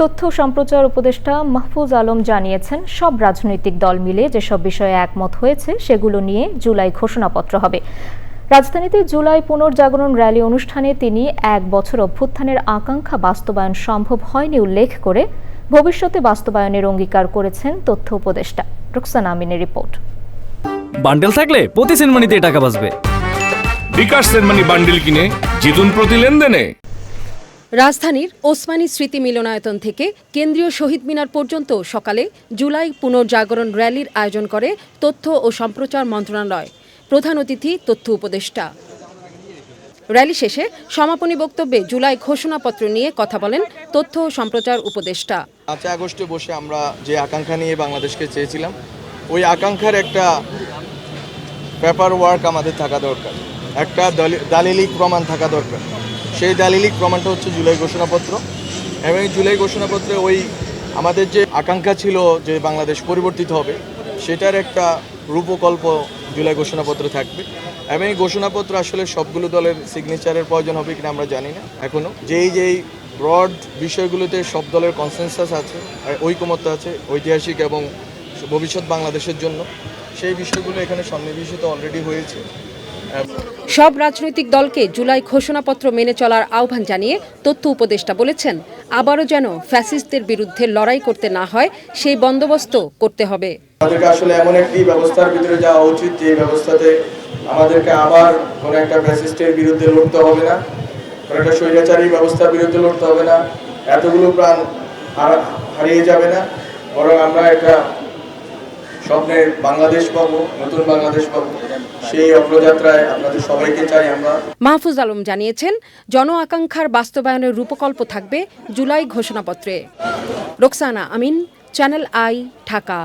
তথ্য সম্প্রচার উপদেষ্টা মাহফুজ আলম জানিয়েছেন সব রাজনৈতিক দল মিলে যেসব বিষয়ে একমত হয়েছে সেগুলো নিয়ে জুলাই ঘোষণাপত্র হবে। রাজধানীতে জুলাই পুনর্জাগরণ র্যালি অনুষ্ঠানে তিনি এক বছর অভ্যুত্থানের আকাঙ্ক্ষা বাস্তবায়ন সম্ভব হয়নি উল্লেখ করে ভবিষ্যতে বাস্তবায়নের অঙ্গীকার করেছেন তথ্য উপদেষ্টা। রুকসানা আমিনের রিপোর্ট। বান্ডেল থাকলে প্রতি সেনমানিতে টাকা বাঁচবে। বিকাশ সেনমানি বান্ডিল কিনে জিতুন প্রতি লেনদেনে। রাজধানীর ওসমানী স্মৃতি মিলনায়তন থেকে কেন্দ্রীয় শহীদ মিনার পর্যন্ত সকালে জুলাই পুনর্জাগরণ র্যালির আয়োজন করে তথ্য ও সম্প্রচার মন্ত্রণালয়। প্রধান অতিথি, তথ্য উপদেষ্টা। র্যালি শেষে সমাপনী বক্তব্যে জুলাই ঘোষণাপত্র নিয়ে কথা বলেন তথ্য ও সম্প্রচার উপদেষ্টা। পাঁচই আগস্টে বসে আমরা যে আকাঙ্ক্ষা নিয়ে বাংলাদেশকে চেয়েছিলাম, ওই আকাঙ্ক্ষার একটা পেপার ওয়ার্ক আমাদের থাকা দরকার। একটা দলি- দালিলিক প্রমাণ থাকা দরকার। সেই দালিলিক প্রমাণটা হচ্ছে জুলাই ঘোষণাপত্র এবং জুলাই ঘোষণাপত্রে ওই আমাদের যে আকাঙ্ক্ষা ছিল যে বাংলাদেশ পরিবর্তিত হবে, সেটার একটা রূপকল্প জুলাই ঘোষণাপত্র থাকবে এবং এই ঘোষণাপত্র আসলে সবগুলো দলের সিগনেচারের প্রয়োজন হবে কিনা আমরা জানি না এখনও যেই যেই ব্রড বিষয়গুলোতে সব দলের কনসেনসাস আছে ঐকমত্য আছে, ঐতিহাসিক এবং ভবিষ্যৎ বাংলাদেশের জন্য, সেই বিষয়গুলো এখানে সন্নিবেশিত অলরেডি হয়েছে। সব রাজনৈতিক দলকে জুলাই ঘোষণাপত্র মেনে চলার আহ্বান জানিয়ে তথ্য উপদেষ্টা বলেছেন, আবারও যেন ফ্যাসিস্টদের বিরুদ্ধে লড়াই করতে না হয়, সেই বন্দোবস্ত করতে হবে। আমাদেরকে আসলে এমন একটি ব্যবস্থার ভিতরে যাওয়া উচিত যে ব্যবস্থাতে আমাদেরকে আবার কোনো একটা ফ্যাসিস্টের বিরুদ্ধে লড়তে হবে না, কোনো একটা স্বৈরাচারী ব্যবস্থার বিরুদ্ধে লড়তে হবে না। এতগুলো প্রাণ হারিয়ে যাবে না, বরং আমরা একটা স্বপ্নের বাংলাদেশ পাবো, নতুন বাংলাদেশ পাবো। সেই অগ্রযাত্রায় আপনাদের সবাইকে চাই আমরা। মাহফুজ আলম জানিয়েছেন, জন আকাঙ্ক্ষার বাস্তবায়নের রূপকল্প থাকবে July ঘোষণাপত্রে। Roksana Amin, channel I, Dhaka.